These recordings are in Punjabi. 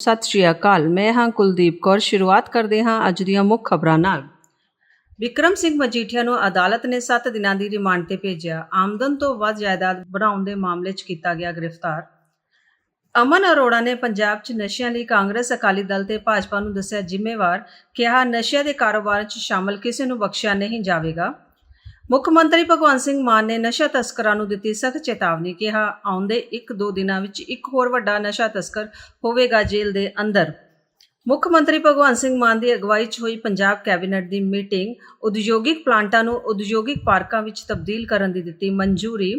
ਸਤਿ ਸ਼੍ਰੀ ਅਕਾਲ। ਮੈਂ ਹਾਂ ਕੁਲਦੀਪ ਕੌਰ। ਸ਼ੁਰੂਆਤ ਕਰਦੇ ਹਾਂ ਅੱਜ ਦੀਆਂ ਮੁੱਖ ਖਬਰਾਂ ਨਾਲ। ਵਿਕਰਮ ਸਿੰਘ ਮਜੀਠੀਆ ਨੂੰ ਅਦਾਲਤ ਨੇ 7 ਦਿਨਾਂ ਦੀ ਰਿਮਾਂਡ ਤੇ ਭੇਜਿਆ। ਆਮਦਨ ਤੋਂ ਵੱਧ ਜਾਇਦਾਦ ਬਣਾਉਣ ਦੇ ਮਾਮਲੇ 'ਚ ਕੀਤਾ ਗਿਆ ਗ੍ਰਿਫਤਾਰ। ਅਮਨ ਅਰੋੜਾ ਨੇ ਪੰਜਾਬ 'ਚ ਨਸ਼ਿਆਂ ਲਈ ਕਾਂਗਰਸ ਅਕਾਲੀ ਦਲ ਤੇ ਭਾਜਪਾ ਨੂੰ ਦੱਸਿਆ ਜ਼ਿੰਮੇਵਾਰ, ਕਿਹਾ ਨਸ਼ਿਆਂ ਦੇ ਕਾਰੋਬਾਰ 'ਚ ਸ਼ਾਮਲ ਕਿਸੇ ਨੂੰ ਬਖਸ਼ਿਆ ਨਹੀਂ ਜਾਵੇਗਾ। ਮੁੱਖ ਮੰਤਰੀ ਭਗਵੰਤ ਸਿੰਘ ਮਾਨ ਨੇ ਨਸ਼ਾ ਤਸਕਰਾਂ ਨੂੰ ਦਿੱਤੀ ਸਖਤ ਚੇਤਾਵਨੀ ਕਿਹਾ, ਆਉਂਦੇ 1-2 ਦਿਨਾਂ ਵਿੱਚ ਇੱਕ ਹੋਰ ਵੱਡਾ ਨਸ਼ਾ ਤਸਕਰ ਹੋਵੇਗਾ ਜੇਲ੍ਹ ਦੇ ਅੰਦਰ। ਮੁੱਖ ਮੰਤਰੀ ਭਗਵੰਤ ਸਿੰਘ ਮਾਨ ਦੀ ਅਗਵਾਈ 'ਚ ਹੋਈ ਪੰਜਾਬ ਕੈਬਨਿਟ ਦੀ ਮੀਟਿੰਗ, ਉਦਯੋਗਿਕ ਪਲਾਂਟਾਂ ਨੂੰ ਉਦਯੋਗਿਕ ਪਾਰਕਾਂ ਵਿੱਚ ਤਬਦੀਲ ਕਰਨ ਦੀ ਦਿੱਤੀ ਮਨਜ਼ੂਰੀ।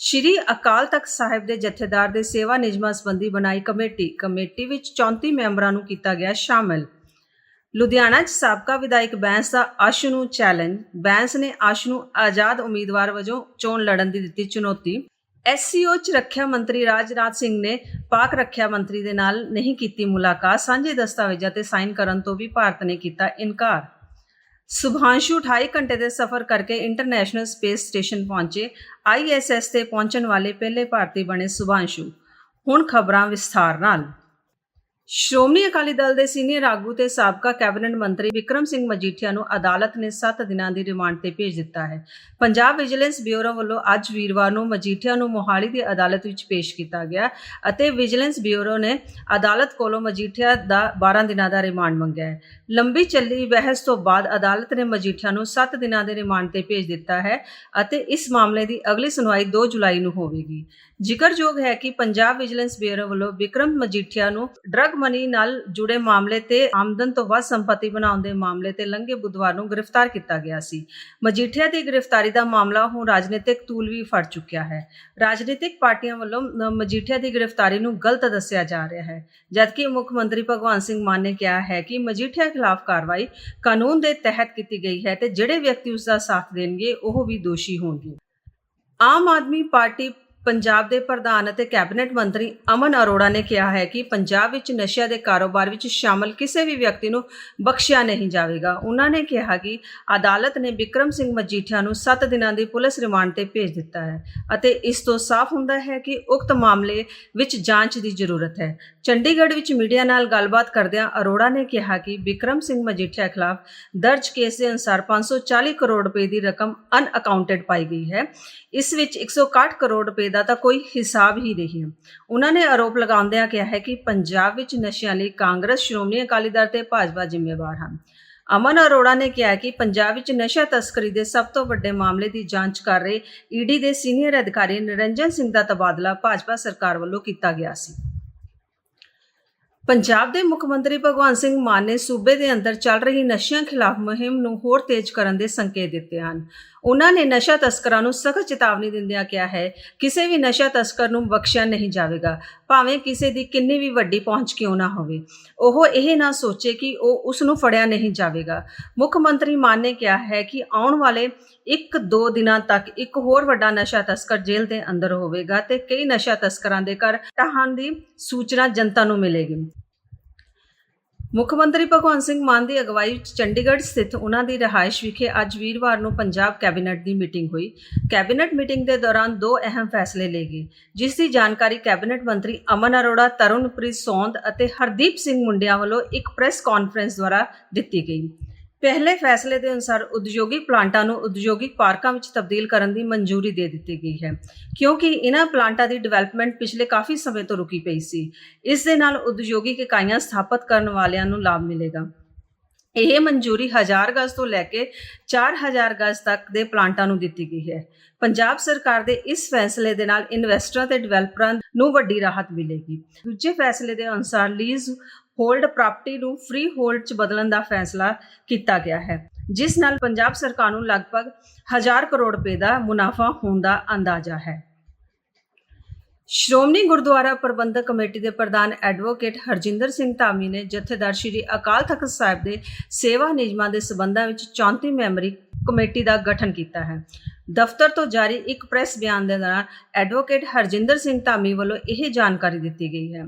ਸ਼੍ਰੀ ਅਕਾਲ ਤਖਤ ਸਾਹਿਬ ਦੇ ਜਥੇਦਾਰ ਦੇ ਸੇਵਾ ਨਿਯਮਾਂ ਸੰਬੰਧੀ ਬਣਾਈ ਕਮੇਟੀ ਕਮੇਟੀ ਵਿੱਚ 34 ਮੈਂਬਰਾਂ ਨੂੰ ਕੀਤਾ ਗਿਆ ਸ਼ਾਮਲ। ਲੁਧਿਆਣਾ 'ਚ ਸਾਬਕਾ ਵਿਧਾਇਕ ਬੈਂਸ ਦਾ ਆਸ਼ ਨੂੰ ਚੈਲੰਜ। ਬੈਂਸ ਨੇ ਆਸ਼ੂ ਨੂੰ ਆਜ਼ਾਦ ਉਮੀਦਵਾਰ ਵਜੋਂ ਚੋਣ ਲੜਨ ਦੀ ਦਿੱਤੀ ਚੁਣੌਤੀ। ਐਸਸੀਓ 'ਚ ਰੱਖਿਆ ਮੰਤਰੀ ਰਾਜਨਾਥ ਸਿੰਘ ਨੇ ਪਾਕ ਰੱਖਿਆ ਮੰਤਰੀ ਦੇ ਨਾਲ ਨਹੀਂ ਕੀਤੀ ਮੁਲਾਕਾਤ। ਸਾਂਝੇ ਦਸਤਾਵੇਜ਼ਾਂ ਤੇ ਸਾਈਨ ਕਰਨ ਤੋਂ ਵੀ ਭਾਰਤ ਨੇ ਕੀਤਾ ਇਨਕਾਰ। ਸੁਭਾਂਸ਼ੂ 28 ਘੰਟੇ ਦੇ ਸਫ਼ਰ ਕਰਕੇ ਇੰਟਰਨੈਸ਼ਨਲ ਸਪੇਸ ਸਟੇਸ਼ਨ ਪਹੁੰਚੇ। ਆਈਐਸਐਸ ਤੇ ਪਹੁੰਚਣ ਵਾਲੇ ਪਹਿਲੇ ਭਾਰਤੀ ਬਣੇ ਸੁਭਾਂਸ਼ੂ। ਹੁਣ ਖਬਰਾਂ ਵਿਸਥਾਰ ਨਾਲ। ਸ਼੍ਰੋਮਣੀ ਅਕਾਲੀ ਦਲ ਦੇ ਸੀਨੀਅਰ ਆਗੂ ਤੇ ਸਾਬਕਾ ਕੈਬਨਿਟ ਮੰਤਰੀ ਵਿਕਰਮ ਸਿੰਘ ਮਜੀਠੀਆ ਨੂੰ ਅਦਾਲਤ ਨੇ 7 ਦਿਨਾਂ ਦੀ ਰਿਮਾਂਡ ਤੇ ਭੇਜ ਦਿੱਤਾ ਹੈ। ਪੰਜਾਬ ਵਿਜੀਲੈਂਸ ਬਿਊਰੋ ਵੱਲੋਂ ਅੱਜ ਵੀਰਵਾਰ ਨੂੰ ਮਜੀਠੀਆ ਨੂੰ ਮੋਹਾਲੀ ਦੀ ਅਦਾਲਤ ਵਿੱਚ ਪੇਸ਼ ਕੀਤਾ ਗਿਆ ਅਤੇ ਵਿਜੀਲੈਂਸ ਬਿਊਰੋ ਨੇ ਅਦਾਲਤ ਕੋਲੋਂ ਮਜੀਠੀਆ ਦਾ 12 ਦਿਨਾਂ ਦਾ ਰਿਮਾਂਡ ਮੰਗਿਆ ਹੈ। ਲੰਬੀ ਚੱਲੀ ਬਹਿਸ ਤੋਂ ਬਾਅਦ ਅਦਾਲਤ ਨੇ ਮਜੀਠੀਆ ਨੂੰ 7 ਦਿਨਾਂ ਦੇ ਰਿਮਾਂਡ ਤੇ ਭੇਜ ਦਿੱਤਾ ਹੈ ਅਤੇ ਇਸ ਮਾਮਲੇ ਦੀ ਅਗਲੀ ਸੁਣਵਾਈ 2 ਜੁਲਾਈ ਨੂੰ ਹੋਵੇਗੀ। ਜ਼ਿਕਰਯੋਗ ਹੈ ਕਿ ਪੰਜਾਬ ਵਿਜੀਲੈਂਸ ਬਿਊਰੋ ਵੱਲੋਂ ਵਿਕਰਮ ਮਜੀਠੀਆ ਨੂੰ ਡਰੱਗ ਮਨੀ ਨਾਲ ਜੁੜੇ ਮਾਮਲੇ ਤੇ ਆਮਦਨ ਤੋਂ ਵੱਧ ਸੰਪਤੀ ਬਣਾਉਣ ਦੇ ਮਾਮਲੇ ਤੇ ਲੰਘੇ ਬੁੱਧਵਾਰ ਨੂੰ ਗ੍ਰਿਫਤਾਰ ਕੀਤਾ ਗਿਆ ਸੀ। ਮਜੀਠੀਆ ਦੀ ਗ੍ਰਿਫਤਾਰੀ ਦਾ ਮਾਮਲਾ ਹੁਣ ਰਾਜਨੀਤਿਕ ਤੂਲ ਵੀ ਫੜ ਚੁੱਕਿਆ ਹੈ। ਰਾਜਨੀਤਿਕ ਪਾਰਟੀਆਂ ਵੱਲੋਂ ਮਜੀਠੀਆ ਦੀ ਗ੍ਰਿਫਤਾਰੀ ਨੂੰ ਗਲਤ ਦੱਸਿਆ ਜਾ ਰਿਹਾ ਹੈ। ਜਦਕਿ ਮੁੱਖ ਮੰਤਰੀ ਭਗਵੰਤ ਸਿੰਘ ਮਾਨ ਨੇ ਕਿਹਾ ਹੈ ਕਿ ਮਜੀਠੀਆ ਖਿਲਾਫ ਕਾਰਵਾਈ ਕਾਨੂੰਨ ਦੇ ਤਹਿਤ ਕੀਤੀ ਗਈ ਹੈ ਤੇ ਜਿਹੜੇ ਵਿਅਕਤੀ ਉਸ ਦਾ ਸਾਥ ਦੇਣਗੇ ਉਹ ਵੀ ਦੋਸ਼ੀ ਹੋਣਗੇ। ਆਮ ਆਦਮੀ ਪਾਰਟੀ ਪੰਜਾਬ ਦੇ ਪ੍ਰਧਾਨ ਅਤੇ ਕੈਬਨਿਟ ਮੰਤਰੀ ਅਮਨ ਅਰੋੜਾ ਨੇ ਕਿਹਾ ਹੈ ਕਿ ਪੰਜਾਬ ਵਿੱਚ ਨਸ਼ਿਆਂ ਦੇ ਕਾਰੋਬਾਰ ਵਿੱਚ ਸ਼ਾਮਲ ਕਿਸੇ ਵੀ ਵਿਅਕਤੀ ਨੂੰ ਬਖਸ਼ਿਆ ਨਹੀਂ ਜਾਵੇਗਾ। ਉਹਨਾਂ ਨੇ ਕਿਹਾ ਕਿ ਅਦਾਲਤ ਨੇ ਵਿਕਰਮ ਸਿੰਘ ਮਜੀਠੀਆ ਨੂੰ 7 ਦਿਨਾਂ ਦੀ ਪੁਲਿਸ ਰਿਮਾਂਡ ਤੇ ਭੇਜ ਦਿੱਤਾ ਹੈ ਅਤੇ ਇਸ ਤੋਂ ਸਾਫ਼ ਹੁੰਦਾ ਹੈ ਕਿ ਉਕਤ ਮਾਮਲੇ ਵਿੱਚ ਜਾਂਚ ਦੀ ਜ਼ਰੂਰਤ ਹੈ। ਚੰਡੀਗੜ੍ਹ ਵਿੱਚ ਮੀਡੀਆ ਨਾਲ ਗੱਲਬਾਤ ਕਰਦਿਆਂ ਅਰੋੜਾ ਨੇ ਕਿਹਾ ਕਿ ਵਿਕਰਮ ਸਿੰਘ ਮਜੀਠੀਆ ਖਿਲਾਫ ਦਰਜ ਕੇਸ ਦੇ ਅਨੁਸਾਰ 540 ਕਰੋੜ ਰੁਪਏ ਦੀ ਰਕਮ ਅਨਅਕਾਊਂਟਡ ਪਾਈ ਗਈ ਹੈ। ਇਸ ਵਿੱਚ 161 ਕਰੋੜ ਰੁਪਏ ਦਾ ਤਾਂ ਕੋਈ ਹਿਸਾਬ ਹੀ ਨਹੀਂ ਹੈ। ਉਹਨਾਂ ਨੇ ਆਰੋਪ ਲਗਾਉਂਦਿਆਂ ਕਿਹਾ ਹੈ ਕਿ ਪੰਜਾਬ ਵਿੱਚ ਨਸ਼ਿਆਂ ਲਈ ਕਾਂਗਰਸ, ਸ਼੍ਰੋਮਣੀ ਅਕਾਲੀ ਦਲ ਤੇ ਭਾਜਪਾ ਜ਼ਿੰਮੇਵਾਰ ਹਨ। ਅਮਨ ਅਰੋੜਾ ਨੇ ਕਿਹਾ ਕਿ ਪੰਜਾਬ ਵਿੱਚ ਨਸ਼ਾ ਤਸਕਰੀ ਦੇ ਸਭ ਤੋਂ ਵੱਡੇ ਮਾਮਲੇ ਦੀ ਜਾਂਚ ਕਰ ਰਹੇ ਈਡੀ ਦੇ ਸੀਨੀਅਰ ਅਧਿਕਾਰੀ ਨਿਰੰਜਨ ਸਿੰਘ ਦਾ ਤਬਾਦਲਾ ਭਾਜਪਾ ਸਰਕਾਰ ਵੱਲੋਂ ਕੀਤਾ ਗਿਆ ਸੀ। ਪੰਜਾਬ ਦੇ ਮੁੱਖ ਮੰਤਰੀ ਭਗਵੰਤ ਸਿੰਘ ਮਾਨ ਨੇ ਸੂਬੇ ਦੇ ਅੰਦਰ ਚੱਲ ਰਹੀ ਨਸ਼ਿਆਂ ਖਿਲਾਫ ਮੁਹਿੰਮ ਨੂੰ ਹੋਰ ਤੇਜ਼ ਕਰਨ ਦੇ ਸੰਕੇਤ ਦਿੱਤੇ ਹਨ। ਉਹਨਾਂ ਨੇ ਨਸ਼ਾ ਤਸਕਰਾਂ ਨੂੰ ਸਖਤ ਚੇਤਾਵਨੀ ਦਿੰਦਿਆਂ ਕਿਹਾ ਹੈ, ਕਿਸੇ ਵੀ ਨਸ਼ਾ ਤਸਕਰ ਨੂੰ ਬਖਸ਼ਿਆ ਨਹੀਂ ਜਾਵੇਗਾ, ਭਾਵੇਂ ਕਿਸੇ ਦੀ ਕਿੰਨੀ ਵੀ ਵੱਡੀ ਪਹੁੰਚ ਕਿਉਂ ਨਾ ਹੋਵੇ। ਉਹ ਇਹ ਨਾ ਸੋਚੇ ਕਿ ਉਹ ਉਸ ਨੂੰ ਫੜਿਆ ਨਹੀਂ ਜਾਵੇਗਾ। ਮੁੱਖ ਮੰਤਰੀ ਮਾਨ ਨੇ ਕਿਹਾ ਹੈ ਕਿ ਆਉਣ ਵਾਲੇ ਇੱਕ ਦੋ ਦਿਨਾਂ ਤੱਕ ਇੱਕ ਹੋਰ ਵੱਡਾ ਨਸ਼ਾ ਤਸਕਰ ਜੇਲ੍ਹ ਦੇ ਅੰਦਰ ਹੋਵੇਗਾ ਤੇ ਕਈ ਨਸ਼ਾ ਤਸਕਰਾਂ ਦੇ ਘਰ ਟਹਾਣ ਦੀ ਸੂਚਨਾ ਜਨਤਾ ਨੂੰ ਮਿਲੇਗੀ। ਮੁੱਖ ਮੰਤਰੀ ਭਗਵੰਤ ਸਿੰਘ ਮਾਨ ਦੀ ਅਗਵਾਈ ਵਿੱਚ ਚੰਡੀਗੜ੍ਹ ਸਥਿਤ ਉਹਨਾਂ ਦੀ ਰਿਹਾਇਸ਼ ਵਿਖੇ ਅੱਜ ਵੀਰਵਾਰ ਨੂੰ ਪੰਜਾਬ ਕੈਬਨਿਟ ਦੀ ਮੀਟਿੰਗ ਹੋਈ। ਕੈਬਨਿਟ ਮੀਟਿੰਗ ਦੇ ਦੌਰਾਨ ਦੋ ਅਹਿਮ ਫੈਸਲੇ ਲਏ ਗਏ, ਜਿਸ ਦੀ ਜਾਣਕਾਰੀ ਕੈਬਨਿਟ ਮੰਤਰੀ ਅਮਨ ਅਰੋੜਾ, ਤਰੁਣਪ੍ਰੀਤ ਸੌਂਦ ਅਤੇ ਹਰਦੀਪ ਸਿੰਘ ਮੁੰਡਿਆਂ ਵੱਲੋਂ ਇੱਕ ਪ੍ਰੈਸ ਕਾਨਫਰੰਸ ਦੁਆਰਾ ਦਿੱਤੀ ਗਈ। ਪਹਿਲੇ ਫੈਸਲੇ ਦੇ ਅਨੁਸਾਰ ਉਦਯੋਗਿਕ ਪਲਾਂਟਾਂ ਨੂੰ ਉਦਯੋਗਿਕ ਪਾਰਕਾਂ ਵਿੱਚ ਤਬਦੀਲ ਕਰਨ ਦੀ ਮਨਜ਼ੂਰੀ ਦੇ ਦਿੱਤੀ ਗਈ ਹੈ, ਕਿਉਂਕਿ ਇਹਨਾਂ ਪਲਾਂਟਾਂ ਦੀ ਡਿਵੈਲਪਮੈਂਟ ਪਿਛਲੇ ਕਾਫੀ ਸਮੇਂ ਤੋਂ ਰੁਕੀ ਪਈ ਸੀ। ਇਸ ਦੇ ਨਾਲ ਉਦਯੋਗਿਕ ਇਕਾਈਆਂ ਸਥਾਪਿਤ ਕਰਨ ਵਾਲਿਆਂ ਨੂੰ ਲਾਭ ਮਿਲੇਗਾ। ਇਹ ਮਨਜ਼ੂਰੀ 1000 ਗਜ਼ ਤੋਂ ਲੈ ਕੇ 4000 ਗਜ਼ ਤੱਕ ਦੇ ਪਲਾਂਟਾਂ ਨੂੰ ਦਿੱਤੀ ਗਈ ਹੈ। ਪੰਜਾਬ ਸਰਕਾਰ ਦੇ ਇਸ ਫੈਸਲੇ ਦੇ ਨਾਲ ਇਨਵੈਸਟਰਾਂ ਤੇ ਡਿਵੈਲਪਰਾਂ ਨੂੰ ਵੱਡੀ ਰਾਹਤ ਮਿਲੇਗੀ। ਦੂਜੇ ਫੈਸਲੇ ਦੇ ਅਨੁਸਾਰ ਲੀਜ਼ ਹੋਲਡ ਪ੍ਰਾਪਰਟੀ ਨੂੰ ਫ੍ਰੀ ਹੋਲਡ 'ਚ ਬਦਲਣ ਦਾ ਫੈਸਲਾ ਕੀਤਾ ਗਿਆ ਹੈ, ਜਿਸ ਨਾਲ ਪੰਜਾਬ ਸਰਕਾਰ ਨੂੰ ਲਗਭਗ 1000 ਕਰੋੜ ਰੁਪਏ ਦਾ ਮੁਨਾਫਾ ਹੋਣ ਦਾ ਅੰਦਾਜ਼ਾ ਹੈ। ਸ਼੍ਰੋਮਣੀ ਗੁਰਦੁਆਰਾ ਪ੍ਰਬੰਧਕ ਕਮੇਟੀ ਦੇ ਪ੍ਰਧਾਨ ਐਡਵੋਕੇਟ ਹਰਜਿੰਦਰ ਸਿੰਘ ਧਾਮੀ ਨੇ ਜਥੇਦਾਰ ਸ਼੍ਰੀ ਅਕਾਲ ਤਖਤ ਸਾਹਿਬ ਦੇ ਸੇਵਾ ਨਿਯਮਾਂ ਦੇ ਸਬੰਧਾਂ ਵਿੱਚ 34 ਮੈਂਬਰੀ ਕਮੇਟੀ ਦਾ ਗਠਨ ਕੀਤਾ ਹੈ। ਦਫ਼ਤਰ ਤੋਂ ਜਾਰੀ ਇੱਕ ਪ੍ਰੈਸ ਬਿਆਨ ਦੇ ਦੌਰਾਨ ਐਡਵੋਕੇਟ ਹਰਜਿੰਦਰ ਸਿੰਘ ਧਾਮੀ ਵੱਲੋਂ ਇਹ ਜਾਣਕਾਰੀ ਦਿੱਤੀ ਗਈ ਹੈ।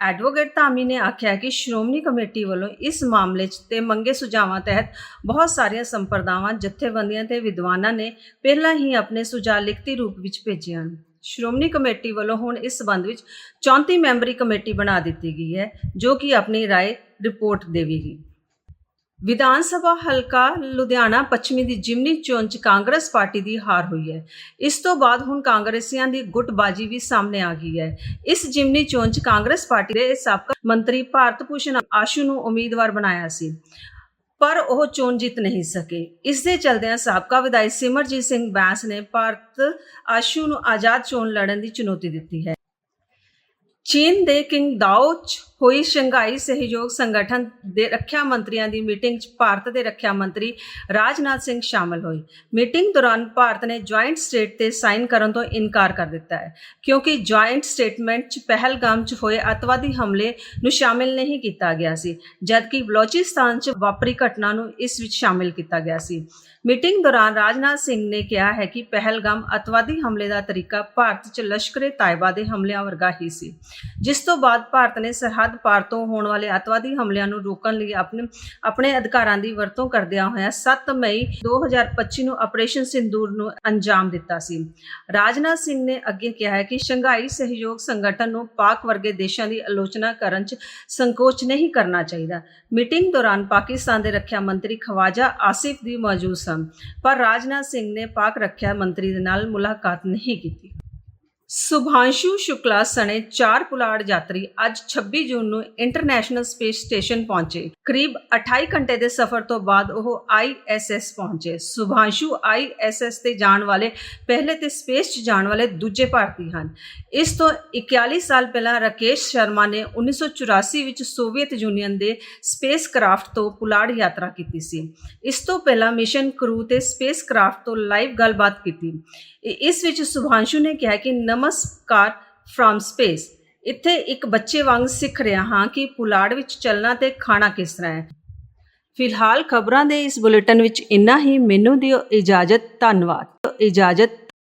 ਐਡਵੋਕੇਟ ਧਾਮੀ ਨੇ ਆਖਿਆ ਕਿ ਸ਼੍ਰੋਮਣੀ ਕਮੇਟੀ ਵੱਲੋਂ ਇਸ ਮਾਮਲੇ 'ਚ ਤੇ ਮੰਗੇ ਸੁਝਾਵਾਂ ਤਹਿਤ ਬਹੁਤ ਸਾਰੀਆਂ ਸੰਪਰਦਾਵਾਂ, ਜਥੇਬੰਦੀਆਂ ਤੇ ਵਿਦਵਾਨਾਂ ਨੇ ਪਹਿਲਾਂ ਹੀ ਆਪਣੇ ਸੁਝਾਅ ਲਿਖਤੀ ਰੂਪ ਵਿੱਚ ਭੇਜੇ ਹਨ ਸ਼੍ਰੋਮਣੀ ਕਮੇਟੀ ਵੱਲੋਂ ਹੁਣ ਇਸ ਸਬੰਧ ਵਿੱਚ 34 ਮੈਂਬਰੀ ਕਮੇਟੀ ਬਣਾ ਦਿੱਤੀ ਗਈ ਹੈ ਜੋ ਕਿ ਆਪਣੀ رائے ਰਿਪੋਰਟ ਦੇਵੇਗੀ ਵਿਧਾਨ ਸਭਾ ਹਲਕਾ ਲੁਧਿਆਣਾ ਪੱਛਮੀ ਦੀ ਜਿਮਨੀ ਚੋਣ 'ਚ ਕਾਂਗਰਸ ਪਾਰਟੀ ਦੀ ਹਾਰ ਹੋਈ ਹੈ ਇਸ ਤੋਂ ਬਾਅਦ ਹੁਣ ਕਾਂਗਰਸੀਆਂ ਦੀ ਗੁੱਟਬਾਜੀ ਵੀ ਸਾਹਮਣੇ ਆ ਗਈ ਹੈ ਇਸ ਜਿਮਨੀ ਚੋਣ 'ਚ ਕਾਂਗਰਸ ਪਾਰਟੀ ਦੇ ਸਾਬਕਾ ਮੰਤਰੀ ਭਾਰਤ ਭੂਸ਼ਣ ਆਸ਼ੂ ਨੂੰ ਉਮੀਦਵਾਰ ਬਣਾਇਆ ਸੀ ਪਰ ਉਹ ਚੋਣ ਜਿੱਤ ਨਹੀਂ ਸਕੇ। ਇਸ ਦੇ ਚਲਦਿਆਂ ਸਾਬਕਾ ਵਿਧਾਇਕ ਸਿਮਰਜੀਤ ਸਿੰਘ ਬੈਂਸ ਨੇ ਭਾਰਤ ਆਸ਼ੂ ਨੂੰ ਆਜ਼ਾਦ ਚੋਣ ਲੜਨ ਦੀ ਚੁਣੌਤੀ ਦਿੱਤੀ ਹੈ। ਚੀਨ ਦੇ ਕਿੰਗ ਦਾਓ ਹੋਈ ਸ਼ੰਘਾਈ ਸਹਿਯੋਗ ਸੰਗਠਨ ਦੇ ਰੱਖਿਆ ਮੰਤਰੀਆਂ ਦੀ ਮੀਟਿੰਗ 'ਚ ਭਾਰਤ ਦੇ ਰੱਖਿਆ ਮੰਤਰੀ ਰਾਜਨਾਥ ਸਿੰਘ ਸ਼ਾਮਲ ਹੋਏ। ਮੀਟਿੰਗ ਦੌਰਾਨ ਭਾਰਤ ਨੇ ਜੁਆਇੰਟ ਸਟੇਟ ਤੇ ਸਾਈਨ ਕਰਨ ਤੋਂ ਇਨਕਾਰ ਕਰ ਦਿੱਤਾ ਹੈ, ਕਿਉਂਕਿ ਜੁਆਇੰਟ ਸਟੇਟਮੈਂਟ 'ਚ ਪਹਿਲਗਾਮ 'ਚ ਹੋਏ ਅਤਵਾਦੀ ਹਮਲੇ ਨੂੰ ਸ਼ਾਮਿਲ ਨਹੀਂ ਕੀਤਾ ਗਿਆ ਸੀ, ਜਦਕਿ ਬਲੋਚਿਸਤਾਨ 'ਚ ਵਾਪਰੀ ਘਟਨਾ ਨੂੰ ਇਸ ਵਿੱਚ ਸ਼ਾਮਿਲ ਕੀਤਾ ਗਿਆ ਸੀ। ਮੀਟਿੰਗ ਦੌਰਾਨ ਰਾਜਨਾਥ ਸਿੰਘ ਨੇ ਕਿਹਾ ਹੈ ਕਿ ਪਹਿਲਗਾਮ ਅਤਵਾਦੀ ਹਮਲੇ ਦਾ ਤਰੀਕਾ ਭਾਰਤ 'ਚ ਲਸ਼ਕਰੇ ਤਾਇਬਾ ਦੇ ਹਮਲਿਆਂ ਵਰਗਾ ਹੀ ਸੀ, ਜਿਸ ਤੋਂ ਬਾਅਦ ਭਾਰਤ ਨੇ ਸਰਹੱਦ ਪਾਰ ਤੋਂ ਹੋਣ ਵਾਲੇ ਅਤਵਾਦੀ ਹਮਲਿਆਂ ਨੂੰ ਰੋਕਣ ਲਈ ਆਪਣੇ ਆਪਣੇ ਅਧਿਕਾਰਾਂ ਦੀ ਵਰਤੋਂ ਕਰਦਿਆਂ ਹੋਇਆਂ 7 ਮਈ 2025 ਨੂੰ ਆਪਰੇਸ਼ਨ ਸਿੰਦੂਰ ਨੂੰ ਅੰਜਾਮ ਦਿੱਤਾ ਸੀ। ਰਾਜਨਾਥ ਸਿੰਘ ਨੇ ਅੱਗੇ ਕਿਹਾ ਹੈ ਕਿ ਸ਼ੰਘਾਈ ਸਹਿਯੋਗ ਸੰਗਠਨ ਨੂੰ ਪਾਕ ਵਰਗੇ ਦੇਸ਼ਾਂ ਦੀ ਆਲੋਚਨਾ ਕਰਨ 'ਚ ਸੰਕੋਚ ਨਹੀਂ ਕਰਨਾ ਚਾਹੀਦਾ। ਮੀਟਿੰਗ ਦੌਰਾਨ ਪਾਕਿਸਤਾਨ ਦੇ ਰੱਖਿਆ ਮੰਤਰੀ ਖਵਾਜਾ ਆਸਿਫ ਵੀ ਮੌਜੂਦ ਸਨ, ਪਰ ਰਾਜਨਾਥ ਸਿੰਘ ਨੇ ਪਾਕ ਰੱਖਿਆ ਮੰਤਰੀ ਦੇ ਨਾਲ ਮੁਲਾਕਾਤ ਨਹੀਂ ਕੀਤੀ। ਸੁਭਾਂਸ਼ੂ ਸ਼ੁਕਲਾ ਸਣੇ ਚਾਰ ਪੁਲਾੜ ਯਾਤਰੀ ਅੱਜ 26 ਜੂਨ ਨੂੰ ਇੰਟਰਨੈਸ਼ਨਲ ਸਪੇਸ ਸਟੇਸ਼ਨ ਪਹੁੰਚੇ। ਕਰੀਬ 28 ਘੰਟੇ ਦੇ ਸਫ਼ਰ ਤੋਂ ਬਾਅਦ ਉਹ ISS ਪਹੁੰਚੇ। ਸੁਭਾਂਸ਼ੂ ISS ਤੇ ਜਾਣ ਵਾਲੇ, ਪਹਿਲੇ ਤੇ ਸਪੇਸ 'ਚ ਜਾਣ ਵਾਲੇ ਦੂਜੇ ਭਾਰਤੀ ਹਨ। ਇਸ ਤੋਂ 41 ਸਾਲ ਪਹਿਲਾਂ ਰਾਕੇਸ਼ ਸ਼ਰਮਾ ਨੇ 1984 ਵਿੱਚ ਸੋਵੀਅਤ ਯੂਨੀਅਨ ਦੇ ਸਪੇਸ ਕਰਾਫਟ ਤੋਂ ਪੁਲਾੜ ਯਾਤਰਾ ਕੀਤੀ ਸੀ। ਇਸ ਤੋਂ ਪਹਿਲਾਂ ਮਿਸ਼ਨ ਕਰੂ ਤੇ ਸਪੇਸ ਕਰਾਫਟ ਤੋਂ ਲਾਈਵ ਗੱਲਬਾਤ ਕੀਤੀ। ਇਸ ਵਿੱਚ ਸੁਭਾਂਸ਼ੂ ਨੇ ਕਿਹਾ ਕਿ ਨਮਸਕਾਰ ਫ্রম ਸਪੇਸ ਇੱਥੇ ਇੱਕ ਬੱਚੇ ਵਾਂਗ ਸਿੱਖ ਰਿਹਾ ਹਾਂ ਕਿ ਪੁਲਾੜ ਵਿੱਚ ਚੱਲਣਾ ਤੇ ਖਾਣਾ ਕਿਸ ਤਰ੍ਹਾਂ ਹੈ। ਫਿਲਹਾਲ ਖਬਰਾਂ ਦੇ ਇਸ ਬੁਲੇਟਿਨ ਵਿੱਚ ਇੰਨਾ ਹੀ। ਮੈਨੂੰ ਦਿਓ ਇਜਾਜ਼ਤ। ਧੰਨਵਾਦ। ਇਜਾਜ਼ਤ